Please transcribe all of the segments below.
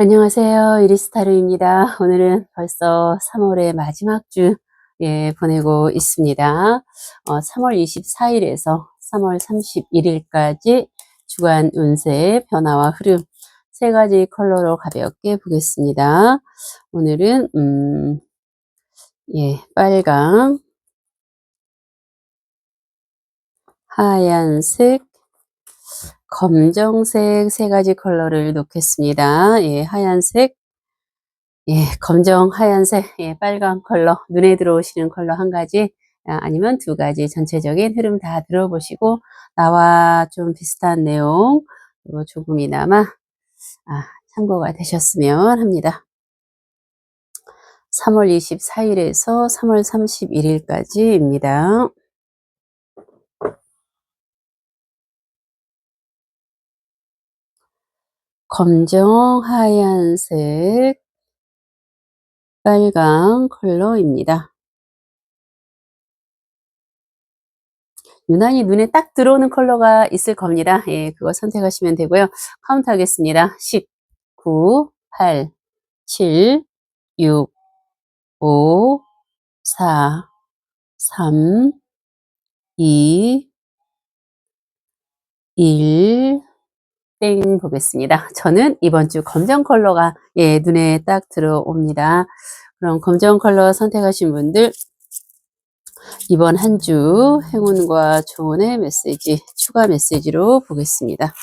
안녕하세요. 이리스타르입니다. 오늘은 벌써 3월의 마지막 주, 예, 보내고 있습니다. 어, 3월 24일에서 3월 31일까지 주간 운세 변화와 흐름 세 가지 컬러로 가볍게 보겠습니다. 오늘은, 음, 예, 빨강, 하얀색, 검정색 세 가지 컬러를 놓겠습니다. 예, 하얀색, 예, 검정, 하얀색, 예, 빨간 컬러, 눈에 들어오시는 컬러 한 가지, 아, 아니면 두 가지 전체적인 흐름 다 들어보시고, 나와 좀 비슷한 내용, 그리고 조금이나마, 아, 참고가 되셨으면 합니다. 3월 24일에서 3월 31일까지입니다. 검정, 하얀색, 빨강 컬러입니다. 유난히 눈에 딱 들어오는 컬러가 있을 겁니다. 예, 그거 선택하시면 되고요. 카운트 하겠습니다. 10, 9, 8, 7, 6, 5, 4, 3, 2, 1, 땡 보겠습니다. 저는 이번 주 검정 컬러가 예, 눈에 딱 들어옵니다. 그럼 검정 컬러 선택하신 분들 이번 한 주 행운과 조언의 메시지 추가 메시지로 보겠습니다.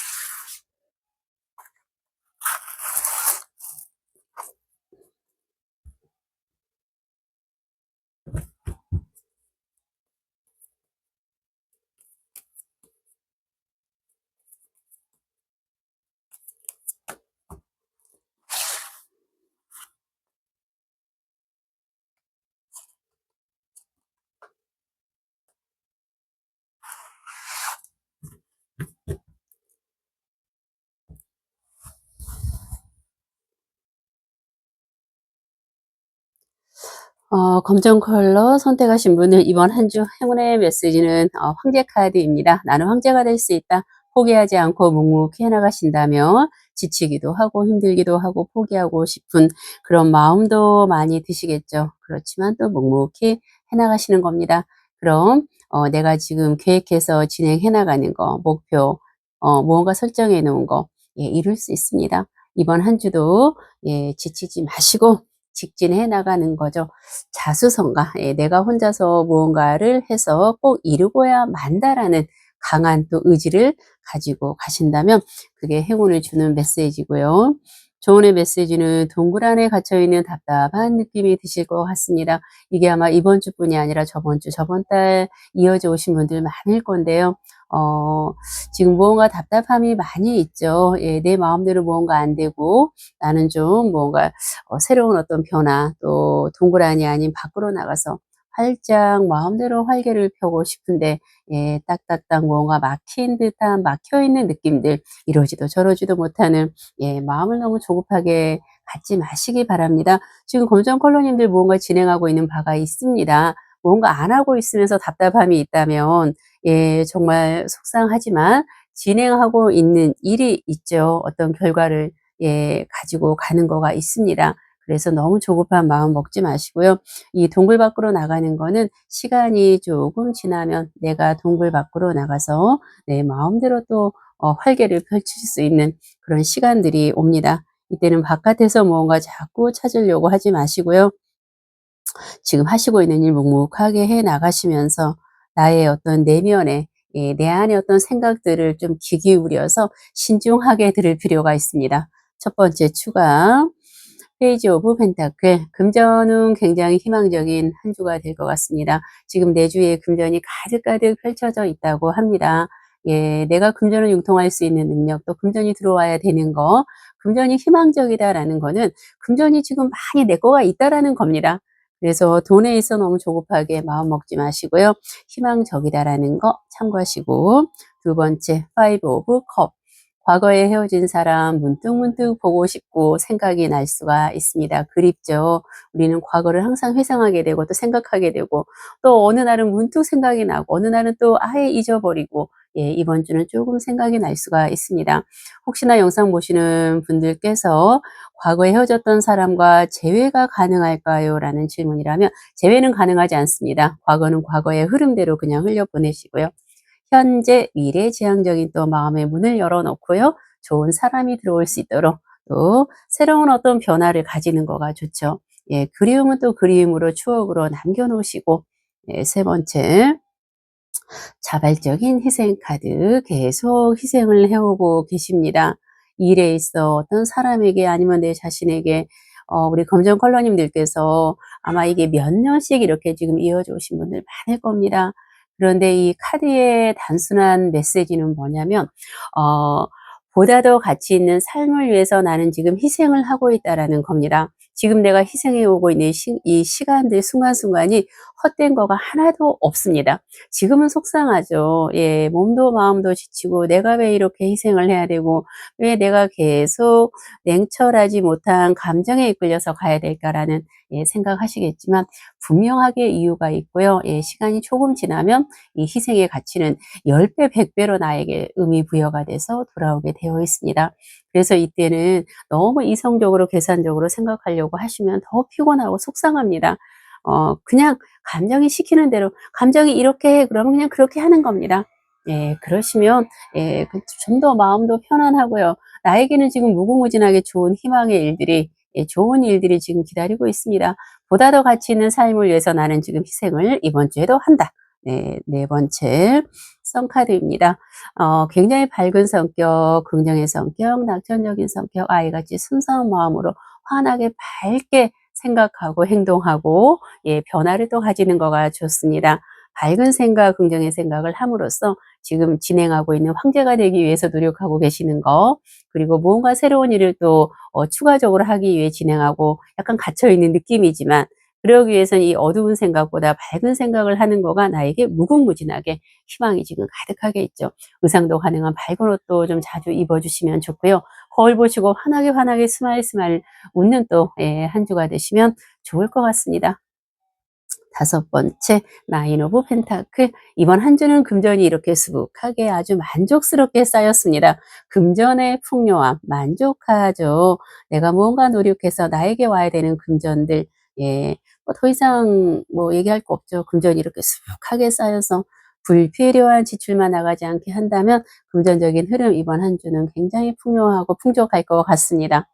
어, 검정 컬러 선택하신 분은 이번 한 주 행운의 메시지는 어, 황제 카드입니다. 나는 황제가 될 수 있다. 포기하지 않고 묵묵히 해나가신다면 지치기도 하고 힘들기도 하고 포기하고 싶은 그런 마음도 많이 드시겠죠. 그렇지만 또 묵묵히 해나가시는 겁니다. 그럼 어, 내가 지금 계획해서 진행해 나가는 거, 목표, 어, 무언가 설정해 놓은 거 예, 이룰 수 있습니다. 이번 한 주도 예, 지치지 마시고 직진해 나가는 거죠. 자수성가, 예, 내가 혼자서 무언가를 해서 꼭 이루고야 만다라는 강한 또 의지를 가지고 가신다면 그게 행운을 주는 메시지고요. 조언의 메시지는 동굴 안에 갇혀있는 답답한 느낌이 드실 것 같습니다. 이게 아마 이번 주뿐이 아니라 저번 주, 저번 달 이어져 오신 분들 많을 건데요. 어, 지금 무언가 답답함이 많이 있죠. 예, 내 마음대로 무언가 안 되고 나는 좀 뭔가 어, 새로운 어떤 변화 또 안이 아닌 밖으로 나가서 활짝 마음대로 활개를 펴고 싶은데 예, 딱딱딱 뭔가 막힌 듯한 막혀있는 느낌들 이러지도 저러지도 못하는 예, 마음을 너무 조급하게 갖지 마시기 바랍니다. 지금 검정 컬러님들 무언가 진행하고 있는 바가 있습니다. 뭔가 안 하고 있으면서 답답함이 있다면 예, 정말 속상하지만 진행하고 있는 일이 있죠. 어떤 결과를 예, 가지고 가는 거가 있습니다. 그래서 너무 조급한 마음 먹지 마시고요. 이 동굴 밖으로 나가는 거는 시간이 조금 지나면 내가 동굴 밖으로 나가서 내 마음대로 또 어, 활개를 펼칠 수 있는 그런 시간들이 옵니다. 이때는 바깥에서 무언가 자꾸 찾으려고 하지 마시고요. 지금 하시고 있는 일 묵묵하게 해 나가시면서 나의 어떤 내면에 예, 내 안에 어떤 생각들을 좀 귀 기울여서 신중하게 들을 필요가 있습니다. 첫 번째 추가 페이지 오브 펜타클 금전은 굉장히 희망적인 한 주가 될 것 같습니다. 지금 내 주위에 금전이 가득가득 펼쳐져 있다고 합니다. 예, 내가 금전을 융통할 수 있는 능력, 또 금전이 들어와야 되는 거, 금전이 희망적이다라는 거는 금전이 지금 많이 내 거가 있다라는 겁니다. 그래서 돈에 있어 너무 조급하게 마음 먹지 마시고요. 희망적이다라는 거 참고하시고 두 번째, 파이브 오브 컵. 과거에 헤어진 사람 문득 문득 보고 싶고 생각이 날 수가 있습니다. 그립죠. 우리는 과거를 항상 회상하게 되고 또 생각하게 되고 또 어느 날은 문득 생각이 나고 어느 날은 또 아예 잊어버리고 예, 이번 주는 조금 생각이 날 수가 있습니다. 혹시나 영상 보시는 분들께서 과거에 헤어졌던 사람과 재회가 가능할까요? 라는 질문이라면 재회는 가능하지 않습니다. 과거는 과거의 흐름대로 그냥 흘려보내시고요. 현재, 미래 지향적인 또 마음의 문을 열어놓고요. 좋은 사람이 들어올 수 있도록 또 새로운 어떤 변화를 가지는 거가 좋죠. 예, 그리움은 또 그리움으로 추억으로 남겨놓으시고 예, 세 번째 자발적인 희생 카드 계속 희생을 해오고 계십니다. 일에 있어 어떤 사람에게 아니면 내 자신에게 어, 우리 검정 컬러님들께서 아마 이게 몇 년씩 이렇게 지금 이어져 오신 분들 많을 겁니다. 그런데 이 카드의 단순한 메시지는 뭐냐면 어, 보다 더 가치 있는 삶을 위해서 나는 지금 희생을 하고 있다라는 겁니다. 지금 내가 희생해 오고 있는 시, 이 시간들 순간순간이 헛된 거가 하나도 없습니다. 지금은 속상하죠. 예, 몸도 마음도 지치고 내가 왜 이렇게 희생을 해야 되고 왜 내가 계속 냉철하지 못한 감정에 이끌려서 가야 될까라는 예, 생각하시겠지만 분명하게 이유가 있고요. 예, 시간이 조금 지나면 이 희생의 가치는 10배, 100배로 나에게 의미 부여가 돼서 돌아오게 되어 있습니다. 그래서 이때는 너무 이성적으로 계산적으로 생각하려고 하시면 더 피곤하고 속상합니다. 어, 그냥 감정이 시키는 대로 감정이 이렇게 해 그러면 그냥 그렇게 하는 겁니다. 예, 그러시면 예, 그 좀더 마음도 편안하고요. 나에게는 지금 무궁무진하게 좋은 희망의 일들이 예, 좋은 일들이 지금 기다리고 있습니다. 보다 더 가치 있는 삶을 위해서 나는 지금 희생을 이번 주에도 한다. 네, 네 번째 썬카드입니다. 어, 굉장히 밝은 성격, 긍정의 성격, 낙천적인 성격, 아이같이 순수한 마음으로 환하게 밝게 생각하고 행동하고 예, 변화를 또 가지는 거가 좋습니다. 밝은 생각, 긍정의 생각을 함으로써 지금 진행하고 있는 황제가 되기 위해서 노력하고 계시는 거, 그리고 무언가 새로운 일을 또 어, 추가적으로 하기 위해 진행하고 약간 갇혀 있는 느낌이지만 그러기 위해서는 이 어두운 생각보다 밝은 생각을 하는 거가 나에게 무궁무진하게 희망이 지금 가득하게 있죠. 의상도 가능한 밝은 옷도 좀 자주 입어주시면 좋고요. 거울 보시고 환하게 환하게 스마일 스마일 웃는 또한 예, 주가 되시면 좋을 것 같습니다. 다섯 번째 나인 오브 펜타클 이번 한 주는 금전이 이렇게 수북하게 아주 만족스럽게 쌓였습니다. 금전의 풍요함 만족하죠. 내가 무언가 노력해서 나에게 와야 되는 금전들 예, 뭐더 이상 뭐 얘기할 거 없죠. 금전이 이렇게 수북하게 쌓여서 불필요한 지출만 나가지 않게 한다면 금전적인 흐름 이번 한 주는 굉장히 풍요하고 풍족할 것 같습니다.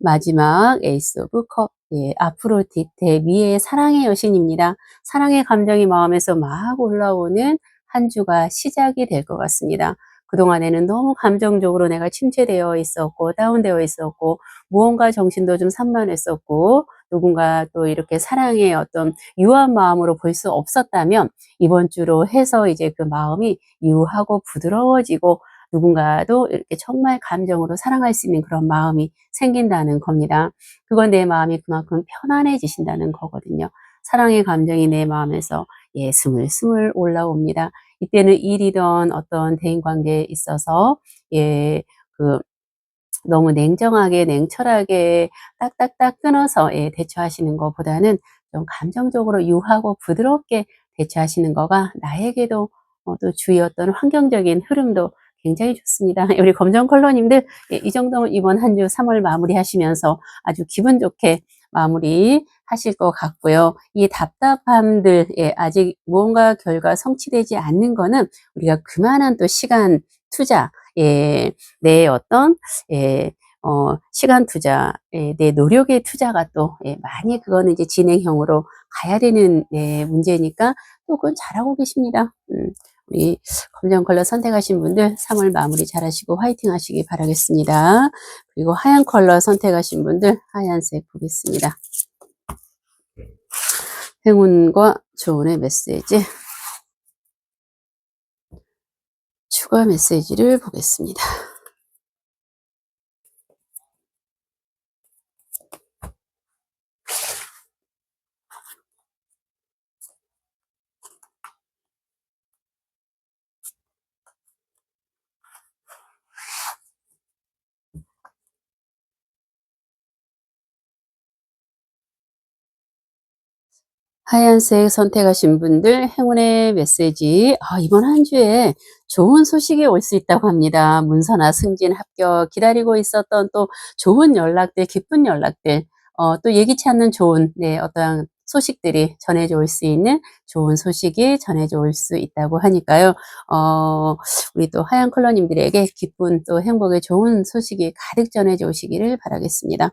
마지막 에이스 오브 컵 예, 아프로디테 미의 사랑의 여신입니다. 사랑의 감정이 마음에서 막 올라오는 한 주가 시작이 될 것 같습니다. 그동안에는 너무 감정적으로 내가 침체되어 있었고 다운되어 있었고 무언가 정신도 좀 산만했었고 누군가 또 이렇게 사랑의 어떤 유한 마음으로 볼 수 없었다면 이번 주로 해서 이제 그 마음이 유하고 부드러워지고 누군가도 이렇게 정말 감정으로 사랑할 수 있는 그런 마음이 생긴다는 겁니다. 그건 내 마음이 그만큼 편안해지신다는 거거든요. 사랑의 감정이 내 마음에서 예, 스물스물 올라옵니다. 이때는 일이던 어떤 대인 관계에 있어서 예, 그 너무 냉정하게 냉철하게 딱딱딱 끊어서 예, 대처하시는 것보다는 좀 감정적으로 유하고 부드럽게 대처하시는 거가 나에게도 어, 또 주위 어떤 환경적인 흐름도 굉장히 좋습니다. 우리 검정 컬러님들 예, 이 정도면 이번 한 주 3월 마무리 하시면서 아주 기분 좋게 마무리 하실 것 같고요. 이 답답함들, 예, 아직 무언가 결과 성취되지 않는 거는 우리가 그만한 또 시간 투자, 예, 내 어떤, 예, 어, 시간 투자, 예, 내 노력의 투자가 또, 예, 많이 그거는 이제 진행형으로 가야 되는, 예, 문제니까 또 그건 잘하고 계십니다. 음, 우리 검정 컬러 선택하신 분들 3월 마무리 잘 하시고 화이팅 하시기 바라겠습니다. 그리고 하얀 컬러 선택하신 분들 하얀색 보겠습니다. 행운과 조언의 메시지 추가 메시지를 보겠습니다. 하얀색 선택하신 분들 행운의 메시지. 아, 이번 한 주에 좋은 소식이 올 수 있다고 합니다. 문서나 승진, 합격 기다리고 있었던 또 좋은 연락들, 기쁜 연락들, 어, 또 예기치 않는 좋은 네, 어떠한 소식들이 전해져 올 수 있는 좋은 소식이 전해져 올 수 있다고 하니까요. 어, 우리 또 하얀 컬러님들에게 기쁜 또 행복의 좋은 소식이 가득 전해져 오시기를 바라겠습니다.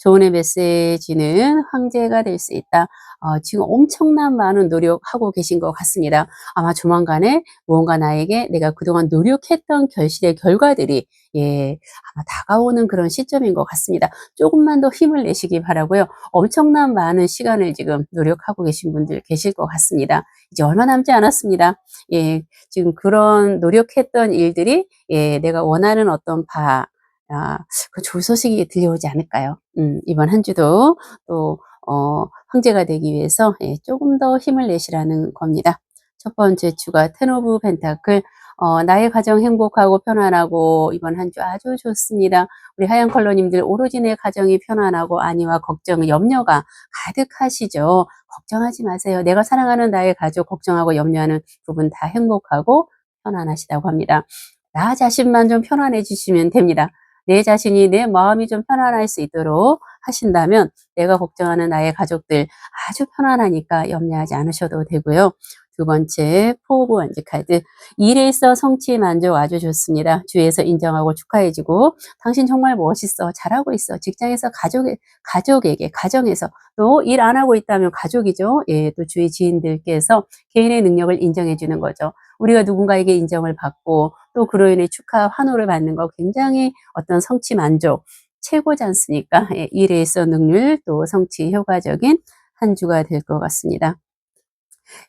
좋은의 메시지는 황제가 될 수 있다. 어, 지금 엄청난 많은 노력하고 계신 것 같습니다. 아마 조만간에 무언가 나에게 내가 그동안 노력했던 결실의 결과들이 예, 아마 다가오는 그런 시점인 것 같습니다. 조금만 더 힘을 내시기 바라고요. 엄청난 많은 시간을 지금 노력하고 계신 분들 계실 것 같습니다. 이제 얼마 남지 않았습니다. 예, 지금 그런 노력했던 일들이 예, 내가 원하는 어떤 바, 아, 그 좋은 소식이 들려오지 않을까요? 음, 이번 한 주도 또, 어, 황제가 되기 위해서 예, 조금 더 힘을 내시라는 겁니다. 첫 번째 주가 텐 오브 펜타클, 어, 나의 가정 행복하고 편안하고 이번 한 주 아주 좋습니다. 우리 하얀 컬러님들 오로지 내 가정이 편안하고 아니와 걱정, 염려가 가득하시죠. 걱정하지 마세요. 내가 사랑하는 나의 가족 걱정하고 염려하는 부분 다 행복하고 편안하시다고 합니다. 나 자신만 좀 편안해지시면 됩니다. 내 자신이 내 마음이 좀 편안할 수 있도록 하신다면 내가 걱정하는 나의 가족들 아주 편안하니까 염려하지 않으셔도 되고요. 두 번째 포브 원지 카드 일에 있어 성취 만족 아주 좋습니다. 주위에서 인정하고 축하해주고 당신 정말 멋있어 잘하고 있어 직장에서 가족에, 가족에게 가정에서 또 일 안 하고 있다면 가족이죠. 예, 또 주위 지인들께서 개인의 능력을 인정해 주는 거죠. 우리가 누군가에게 인정을 받고 또 그로 인해 축하 환호를 받는 거 굉장히 어떤 성취 만족 최고지 않습니까? 예, 일에 있어 능률 또 성취 효과적인 한 주가 될 것 같습니다.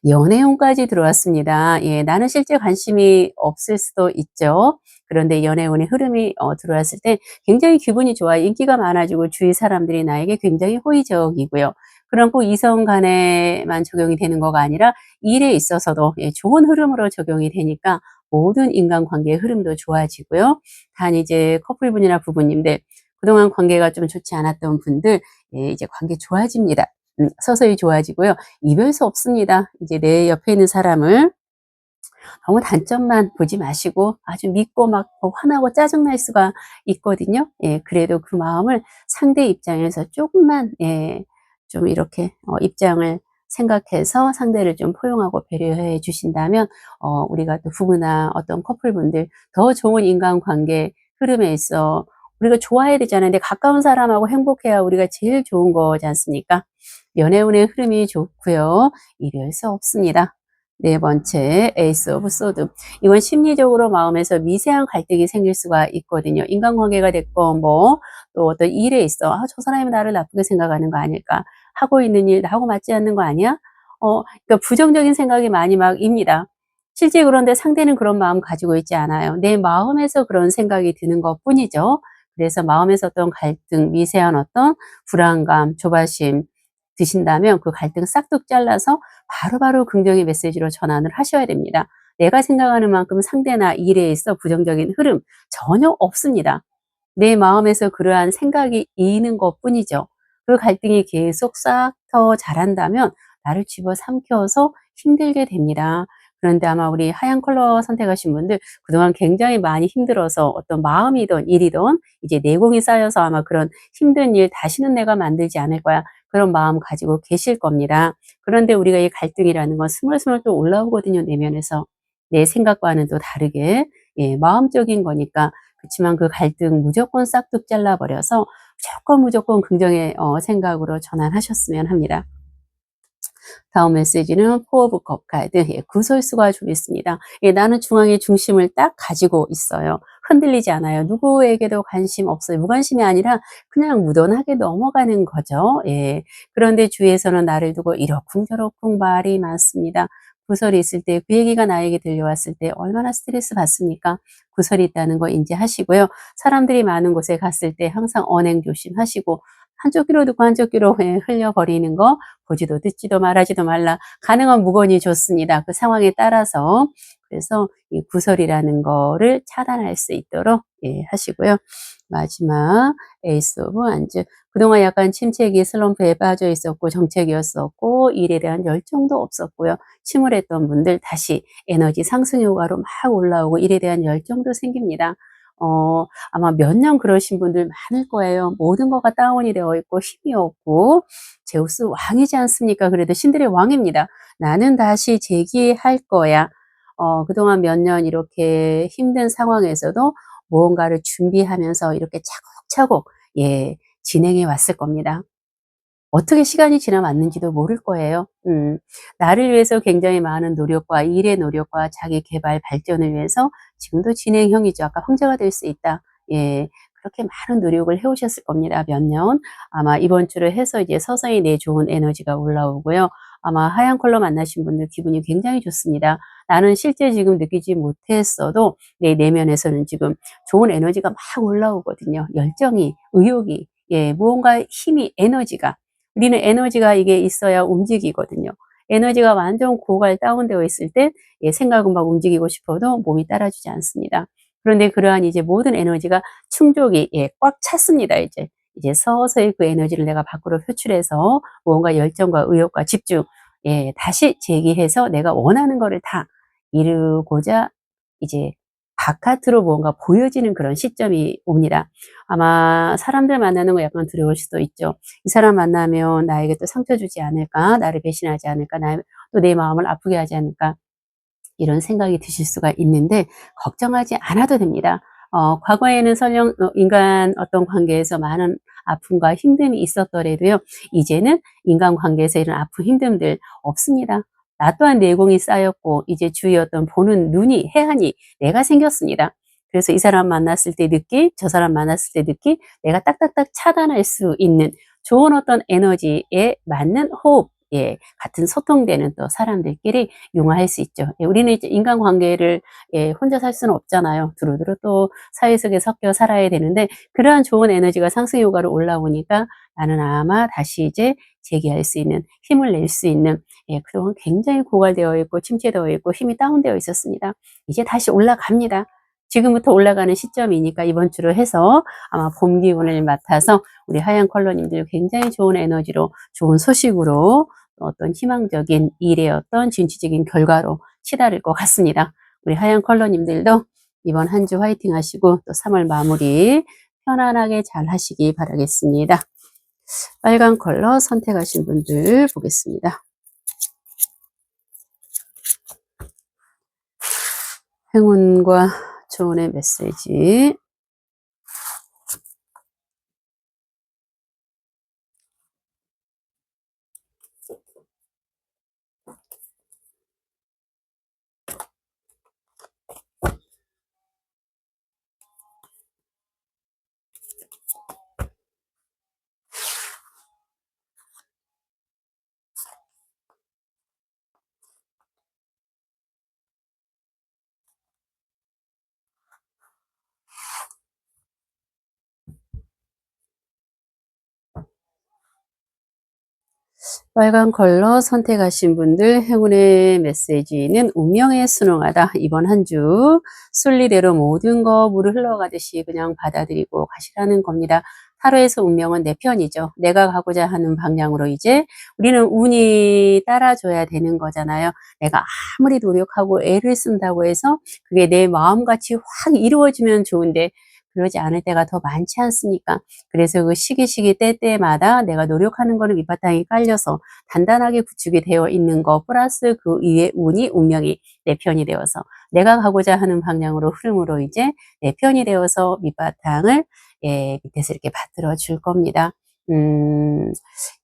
연애운까지 들어왔습니다. 예, 나는 실제 관심이 없을 수도 있죠. 그런데 연애운의 흐름이 어, 들어왔을 때 굉장히 기분이 좋아 인기가 많아지고 주위 사람들이 나에게 굉장히 호의적이고요. 그런 꼭 이성 간에만 적용이 되는 거가 아니라 일에 있어서도 예, 좋은 흐름으로 적용이 되니까 모든 인간관계의 흐름도 좋아지고요. 단 이제 커플분이나 부부님들 그동안 관계가 좀 좋지 않았던 분들 예, 이제 관계 좋아집니다. 음, 서서히 좋아지고요. 이별 수 없습니다. 이제 내 옆에 있는 사람을 너무 단점만 보지 마시고 아주 믿고 막 화나고 짜증날 수가 있거든요. 예, 그래도 그 마음을 상대 입장에서 조금만 예, 좀 이렇게 어, 입장을 생각해서 상대를 좀 포용하고 배려해 주신다면 어, 우리가 또 부부나 어떤 커플분들 더 좋은 인간관계 흐름에 있어 우리가 좋아해야 되잖아요. 근데 가까운 사람하고 행복해야 우리가 제일 좋은 거지 않습니까? 연애운의 흐름이 좋고요. 이별 수 없습니다. 네 번째, 에이스 오브 소드. 이건 심리적으로 마음에서 미세한 갈등이 생길 수가 있거든요. 인간관계가 됐고, 뭐, 또 어떤 일에 있어. 아, 저 사람이 나를 나쁘게 생각하는 거 아닐까? 하고 있는 일, 나하고 맞지 않는 거 아니야? 어, 그러니까 부정적인 생각이 많이 막 입니다. 실제 그런데 상대는 그런 마음 가지고 있지 않아요. 내 마음에서 그런 생각이 드는 것 뿐이죠. 그래서 마음에서 어떤 갈등, 미세한 어떤 불안감, 조바심, 드신다면 그 갈등 싹둑 잘라서 바로 바로 긍정의 메시지로 전환을 하셔야 됩니다. 내가 생각하는 만큼 상대나 일에 있어 부정적인 흐름 전혀 없습니다. 내 마음에서 그러한 생각이 이는 것 뿐이죠. 그 갈등이 계속 싹 더 자란다면 나를 집어 삼켜서 힘들게 됩니다. 그런데 아마 우리 하얀 컬러 선택하신 분들 그동안 굉장히 많이 힘들어서 어떤 마음이든 일이든 이제 내공이 쌓여서 아마 그런 힘든 일 다시는 내가 만들지 않을 거야. 그런 마음 가지고 계실 겁니다. 그런데 우리가 이 갈등이라는 건 스물스물 또 올라오거든요, 내면에서. 내 생각과는 또 다르게, 예, 마음적인 거니까. 그렇지만 그 갈등 무조건 싹둑 잘라버려서 무조건 무조건 긍정의 어, 생각으로 전환하셨으면 합니다. 다음 메시지는 포 오브 컵 카드 예, 구설수가 좀 있습니다. 예, 나는 중앙의 중심을 딱 가지고 있어요. 흔들리지 않아요. 누구에게도 관심 없어요. 무관심이 아니라 그냥 무던하게 넘어가는 거죠. 예. 그런데 주위에서는 나를 두고 이러쿵저러쿵 말이 많습니다. 구설이 있을 때 그 얘기가 나에게 들려왔을 때 얼마나 스트레스 받습니까? 구설이 있다는 거 인지하시고요. 사람들이 많은 곳에 갔을 때 항상 언행 조심하시고 한쪽 귀로 듣고 한쪽 귀로 예, 흘려버리는 거 보지도 듣지도 말하지도 말라. 가능한 무건이 좋습니다. 그 상황에 따라서. 그래서 이 구설이라는 거를 차단할 수 있도록 예, 하시고요. 마지막 에이스 오브 안즈. 그동안 약간 침체기 슬럼프에 빠져 있었고 정책이었었고 일에 대한 열정도 없었고요. 침울했던 분들 다시 에너지 상승 효과로 막 올라오고 일에 대한 열정도 생깁니다. 어, 아마 몇 년 그러신 분들 많을 거예요. 모든 거가 다운이 되어 있고 힘이 없고 제우스 왕이지 않습니까? 그래도 신들의 왕입니다. 나는 다시 재기할 거야. 어, 그동안 몇 년 이렇게 힘든 상황에서도 무언가를 준비하면서 이렇게 차곡차곡 예, 진행해 왔을 겁니다. 어떻게 시간이 지나 왔는지도 모를 거예요. 음, 나를 위해서 굉장히 많은 노력과 일의 노력과 자기 개발 발전을 위해서 지금도 진행형이죠. 아까 황제가 될 수 있다. 예, 그렇게 많은 노력을 해오셨을 겁니다. 몇 년. 아마 이번 주를 해서 이제 서서히 내 좋은 에너지가 올라오고요. 아마 하얀 컬러 만나신 분들 기분이 굉장히 좋습니다. 나는 실제 지금 느끼지 못했어도 내 내면에서는 지금 좋은 에너지가 막 올라오거든요. 열정이, 의욕이, 예, 무언가 힘이, 에너지가. 우리는 에너지가 이게 있어야 움직이거든요. 에너지가 완전 고갈 다운되어 있을 때 예, 생각은 막 움직이고 싶어도 몸이 따라주지 않습니다. 그런데 그러한 이제 모든 에너지가 충족이 예, 꽉 찼습니다. 이제 이제 서서히 그 에너지를 내가 밖으로 표출해서 무언가 열정과 의욕과 집중 예, 다시 제기해서 내가 원하는 거를 다 이루고자 이제 바깥으로 뭔가 보여지는 그런 시점이 옵니다. 아마 사람들 만나는 거 약간 두려울 수도 있죠. 이 사람 만나면 나에게 또 상처 주지 않을까, 나를 배신하지 않을까, 또 내 마음을 아프게 하지 않을까, 이런 생각이 드실 수가 있는데, 걱정하지 않아도 됩니다. 어, 과거에는 설령 어, 인간 어떤 관계에서 많은 아픔과 힘듦이 있었더라도요, 이제는 인간 관계에서 이런 아픔, 힘듦들 없습니다. 나 또한 내공이 쌓였고 이제 주위 어떤 보는 눈이 해안이 내가 생겼습니다. 그래서 이 사람 만났을 때 느끼, 저 사람 만났을 때 느끼, 내가 딱딱딱 차단할 수 있는 좋은 어떤 에너지에 맞는 호흡, 예, 같은 소통되는 또 사람들끼리 융화할 수 있죠. 예, 우리는 이제 인간관계를 예, 혼자 살 수는 없잖아요. 두루두루 또 사회 속에 섞여 살아야 되는데 그러한 좋은 에너지가 상승 효과로 올라오니까 나는 아마 다시 이제 재기할 수 있는 힘을 낼 수 있는 예, 그동안 굉장히 고갈되어 있고 침체되어 있고 힘이 다운되어 있었습니다. 이제 다시 올라갑니다. 지금부터 올라가는 시점이니까 이번 주로 해서 아마 봄 기운을 맡아서 우리 하얀 컬러님들 굉장히 좋은 에너지로 좋은 소식으로 어떤 희망적인 일의 어떤 진취적인 결과로 치달을 것 같습니다. 우리 하얀 컬러님들도 이번 한 주 화이팅 하시고 또 3월 마무리 편안하게 잘 하시기 바라겠습니다. 빨간 컬러 선택하신 분들 보겠습니다. 행운과 조언의 메시지. 빨간 컬러 선택하신 분들 행운의 메시지는 운명에 순응하다. 이번 한 주 순리대로 모든 거 물을 흘러가듯이 그냥 받아들이고 가시라는 겁니다. 타로에서 운명은 내 편이죠. 내가 가고자 하는 방향으로 이제 우리는 운이 따라줘야 되는 거잖아요. 내가 아무리 노력하고 애를 쓴다고 해서 그게 내 마음같이 확 이루어지면 좋은데 그러지 않을 때가 더 많지 않습니까? 그래서 그 시기 시기 때 때마다 내가 노력하는 거는 밑바탕이 깔려서 단단하게 구축이 되어 있는 거 플러스 그 위에 운이 운명이 내 편이 되어서 내가 가고자 하는 방향으로 흐름으로 이제 내 편이 되어서 밑바탕을 예, 밑에서 이렇게 받들어 줄 겁니다. 음,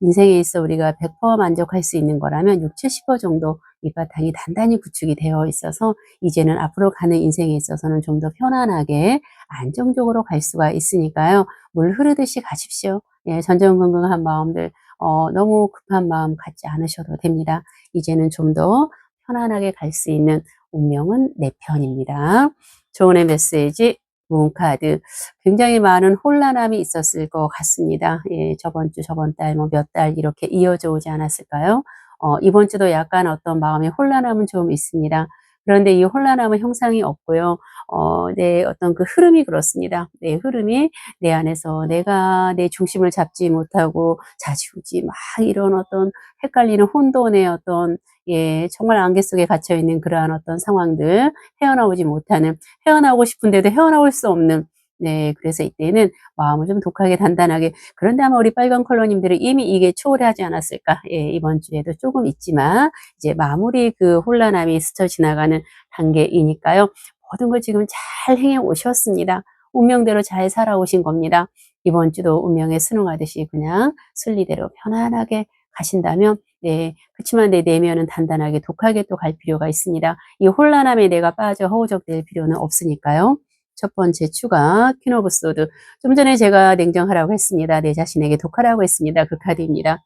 인생에 있어 우리가 100% 만족할 수 있는 거라면 6, 70% 정도 밑바탕이 단단히 구축이 되어 있어서 이제는 앞으로 가는 인생에 있어서는 좀 더 편안하게 안정적으로 갈 수가 있으니까요. 물 흐르듯이 가십시오. 예, 전전긍긍한 마음들 어, 너무 급한 마음 갖지 않으셔도 됩니다. 이제는 좀 더 편안하게 갈 수 있는 운명은 내 편입니다. 조언의 메시지 문카드 굉장히 많은 혼란함이 있었을 것 같습니다. 예, 저번 주, 저번 달, 뭐 몇 달 이렇게 이어져 오지 않았을까요? 어, 이번 주도 약간 어떤 마음의 혼란함은 좀 있습니다. 그런데 이 혼란함은 형상이 없고요. 어, 내 어떤 그 흐름이 그렇습니다. 내 흐름이 내 안에서 내가 내 중심을 잡지 못하고 자지우지 막 이런 어떤 헷갈리는 혼돈의 어떤 예, 정말 안개 속에 갇혀 있는 그러한 어떤 상황들 헤어나오지 못하는 헤어나오고 싶은데도 헤어나올 수 없는 네, 그래서 이때는 마음을 좀 독하게 단단하게 그런데 아마 우리 빨간 컬러님들은 이미 이게 초월하지 않았을까? 예, 이번 주에도 조금 있지만 이제 마무리 그 혼란함이 스쳐 지나가는 단계이니까요. 모든 걸 지금 잘 행해 오셨습니다. 운명대로 잘 살아오신 겁니다. 이번 주도 운명에 순응하듯이 그냥 순리대로 편안하게 가신다면 네, 그렇지만 내 내면은 단단하게 독하게 또 갈 필요가 있습니다. 이 혼란함에 내가 빠져 허우적될 필요는 없으니까요. 첫 번째 추가 퀸 오브 소드. 좀 전에 제가 냉정하라고 했습니다. 내 자신에게 독하라고 했습니다. 그 카드입니다.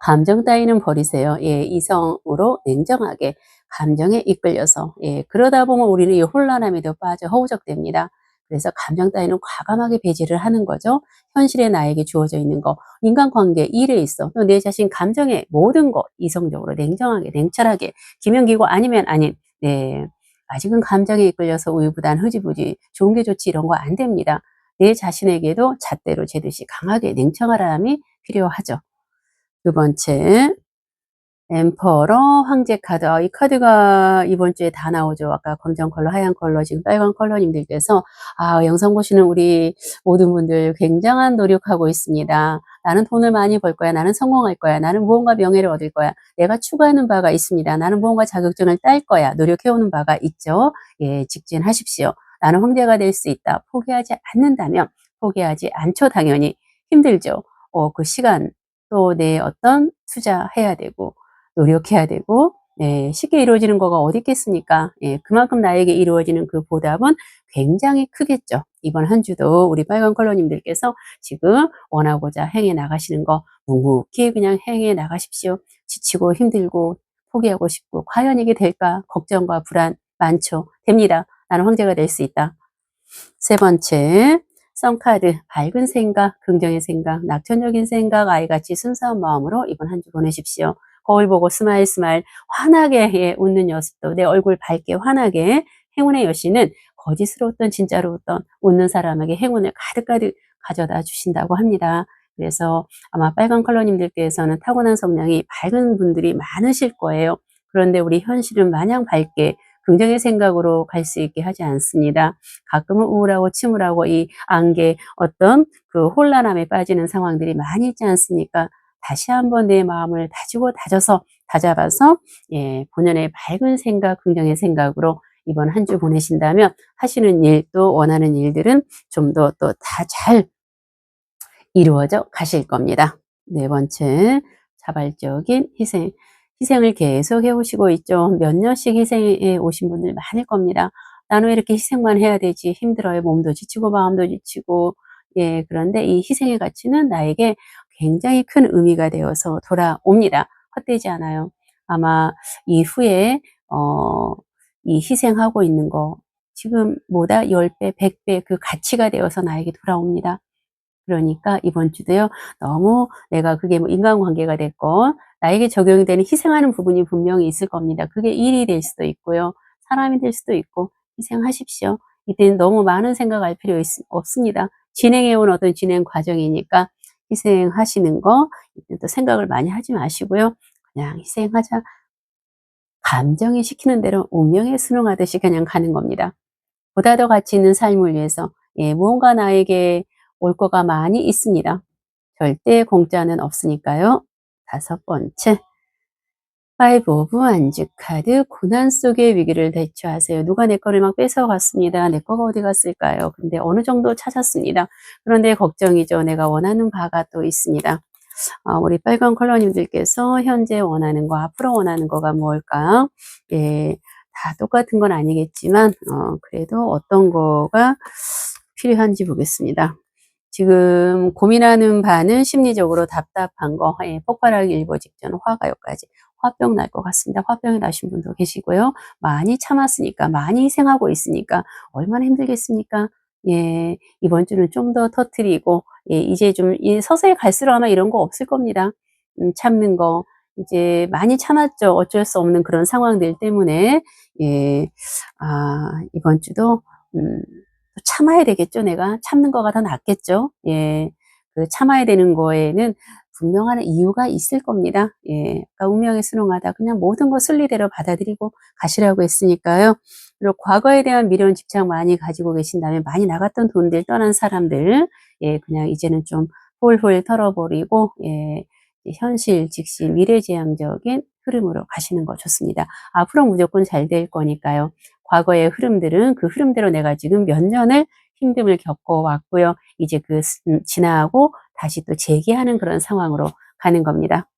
감정 따위는 버리세요. 예, 이성으로 냉정하게 감정에 이끌려서 예, 그러다 보면 우리는 이 혼란함에도 빠져 허우적됩니다. 그래서 감정 따위는 과감하게 배제를 하는 거죠. 현실에 나에게 주어져 있는 거, 인간관계, 일에 있어, 또 내 자신 감정의 모든 거 이성적으로 냉정하게, 냉철하게, 기면기고 아니면 아닌, 네, 아직은 감정에 이끌려서 우유부단 흐지부지 좋은 게 좋지 이런 거 안 됩니다. 내 자신에게도 잣대로 재듯이 강하게 냉청하람이 필요하죠. 두 번째, 엠퍼러 황제 카드. 아, 이 카드가 이번 주에 다 나오죠. 아까 검정 컬러, 하얀 컬러, 지금 빨간 컬러님들께서 아, 영상 보시는 우리 모든 분들 굉장한 노력하고 있습니다. 나는 돈을 많이 벌 거야. 나는 성공할 거야. 나는 무언가 명예를 얻을 거야. 내가 추구하는 바가 있습니다. 나는 무언가 자격증을 딸 거야. 노력해오는 바가 있죠. 예, 직진하십시오. 나는 황제가 될 수 있다. 포기하지 않는다면 포기하지 않죠. 당연히 힘들죠. 어, 그 시간 또 내 어떤 투자해야 되고 노력해야 되고 예, 쉽게 이루어지는 거가 어디 있겠습니까? 예, 그만큼 나에게 이루어지는 그 보답은 굉장히 크겠죠. 이번 한 주도 우리 빨간 컬러님들께서 지금 원하고자 행해 나가시는 거 묵묵히 그냥 행해 나가십시오. 지치고 힘들고 포기하고 싶고 과연 이게 될까? 걱정과 불안 많죠. 됩니다. 나는 황제가 될 수 있다. 세 번째, 썬카드, 밝은 생각, 긍정의 생각, 낙천적인 생각, 아이같이 순수한 마음으로 이번 한 주 보내십시오. 거울 보고 스마일 스마일 환하게 예, 웃는 여습도 내 얼굴 밝게 환하게 행운의 여신은 거짓스러웠던 진짜로웠던 웃는 사람에게 행운을 가득가득 가져다 주신다고 합니다. 그래서 아마 빨간 컬러님들께서는 타고난 성량이 밝은 분들이 많으실 거예요. 그런데 우리 현실은 마냥 밝게 긍정의 생각으로 갈 수 있게 하지 않습니다. 가끔은 우울하고 침울하고 이 안개 어떤 그 혼란함에 빠지는 상황들이 많이 있지 않습니까? 다시 한번 내 마음을 다지고 다져서 다잡아서 예, 본연의 밝은 생각, 긍정의 생각으로 이번 한 주 보내신다면 하시는 일 또 원하는 일들은 좀 더 또 다 잘 이루어져 가실 겁니다. 네 번째, 자발적인 희생. 희생을 계속 해오시고 있죠. 몇 년씩 희생해 오신 분들 많을 겁니다. 나는 왜 이렇게 희생만 해야 되지? 힘들어요. 몸도 지치고 마음도 지치고. 예, 그런데 이 희생의 가치는 나에게 굉장히 큰 의미가 되어서 돌아옵니다. 헛되지 않아요. 아마 이후에 어, 이 희생하고 있는 거 지금보다 10배, 100배 그 가치가 되어서 나에게 돌아옵니다. 그러니까 이번 주도요, 너무 내가 그게 뭐 인간관계가 됐건, 나에게 적용이 되는 희생하는 부분이 분명히 있을 겁니다. 그게 일이 될 수도 있고요, 사람이 될 수도 있고, 희생하십시오. 이때는 너무 많은 생각할 필요 있, 없습니다. 진행해온 어떤 진행 과정이니까, 희생하시는 거, 또 생각을 많이 하지 마시고요. 그냥 희생하자. 감정이 시키는 대로 운명에 순응하듯이 그냥 가는 겁니다. 보다 더 가치 있는 삶을 위해서, 예, 무언가 나에게 올 거가 많이 있습니다. 절대 공짜는 없으니까요. 다섯 번째. 파이브 오브 안주 카드 고난 속의 위기를 대처하세요. 누가 내 거를 막 뺏어갔습니다. 내 거가 어디 갔을까요? 근데 어느 정도 찾았습니다. 그런데 걱정이죠. 내가 원하는 바가 또 있습니다. 어, 우리 빨간 컬러님들께서 현재 원하는 거, 앞으로 원하는 거가 뭘까? 예, 다 똑같은 건 아니겠지만, 어, 그래도 어떤 거가 필요한지 보겠습니다. 지금 고민하는 바는 심리적으로 답답한 거, 예, 폭발하기 일보 직전 화가요까지. 화병 날 것 같습니다. 화병이 나신 분도 계시고요. 많이 참았으니까, 많이 희생하고 있으니까 얼마나 힘들겠습니까? 예, 이번 주는 좀 더 터트리고, 예, 이제 좀이 서서히 갈수록 아마 이런 거 없을 겁니다. 음, 참는 거. 이제 많이 참았죠. 어쩔 수 없는 그런 상황들 때문에. 예, 아, 이번 주도, 음, 참아야 되겠죠, 내가. 참는 거가 더 낫겠죠. 예, 그 참아야 되는 거에는 분명한 이유가 있을 겁니다. 예, 그러니까 운명에 순응하다 그냥 모든 걸 순리대로 받아들이고 가시라고 했으니까요. 그리고 과거에 대한 미련 집착 많이 가지고 계신다면 많이 나갔던 돈들 떠난 사람들 예, 그냥 이제는 좀 홀홀 털어버리고 예, 현실 즉시 미래지향적인 흐름으로 가시는 거 좋습니다. 앞으로 무조건 잘 될 거니까요. 과거의 흐름들은 그 흐름대로 내가 지금 몇 년을 힘듦을 겪어왔고요. 이제 그 음, 지나고 다시 또 재기하는 그런 상황으로 가는 겁니다.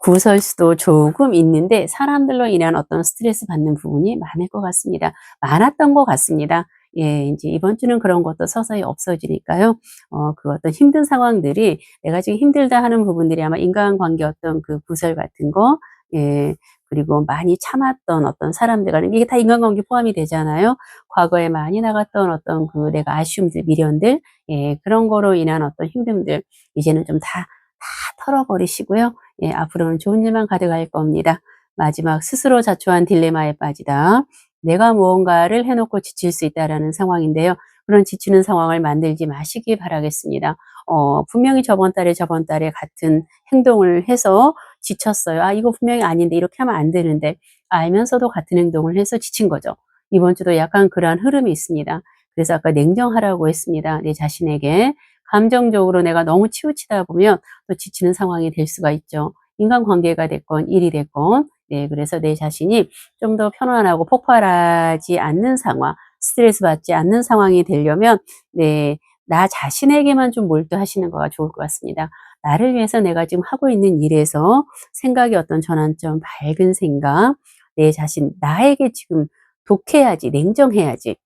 구설수도 조금 있는데 사람들로 인한 어떤 스트레스 받는 부분이 많을 것 같습니다. 많았던 것 같습니다. 예, 이제 이번 주는 그런 것도 서서히 없어지니까요. 어, 그 어떤 힘든 상황들이 내가 지금 힘들다 하는 부분들이 아마 인간관계 어떤 그 구설 같은 거, 예, 그리고 많이 참았던 어떤 사람들 간에 이게 다 인간관계 포함이 되잖아요. 과거에 많이 나갔던 어떤 그 내가 아쉬움들, 미련들, 예, 그런 거로 인한 어떤 힘듦들 이제는 좀 다 다 털어버리시고요. 예, 앞으로는 좋은 일만 가득할 겁니다. 마지막 스스로 자초한 딜레마에 빠지다. 내가 무언가를 해놓고 지칠 수 있다라는 상황인데요. 그런 지치는 상황을 만들지 마시기 바라겠습니다. 어, 분명히 저번 달에 저번 달에 같은 행동을 해서 지쳤어요. 아, 이거 분명히 아닌데 이렇게 하면 안 되는데 알면서도 같은 행동을 해서 지친 거죠. 이번 주도 약간 그러한 흐름이 있습니다. 그래서 아까 냉정하라고 했습니다. 내 자신에게. 감정적으로 내가 너무 치우치다 보면 또 지치는 상황이 될 수가 있죠. 인간관계가 됐건 일이 됐건 네, 그래서 내 자신이 좀 더 편안하고 폭발하지 않는 상황, 스트레스 받지 않는 상황이 되려면 네, 나 자신에게만 좀 몰두하시는 거가 좋을 것 같습니다. 나를 위해서 내가 지금 하고 있는 일에서 생각의 어떤 전환점, 밝은 생각, 내 자신, 나에게 지금 독해야지, 냉정해야지.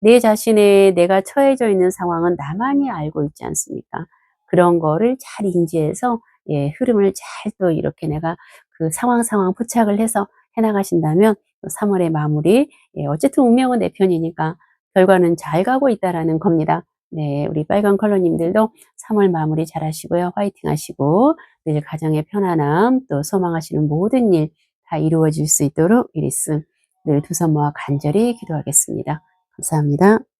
내 자신의 내가 처해져 있는 상황은 나만이 알고 있지 않습니까? 그런 거를 잘 인지해서 예, 흐름을 잘 또 이렇게 내가 그 상황 상황 포착을 해서 해나가신다면 3월의 마무리 예, 어쨌든 운명은 내 편이니까 결과는 잘 가고 있다라는 겁니다. 네, 우리 빨간 컬러님들도 3월 마무리 잘 하시고요. 화이팅 하시고 늘 가정의 편안함 또 소망하시는 모든 일 다 이루어질 수 있도록 이리스 늘 두 손 모아 간절히 기도하겠습니다. 감사합니다.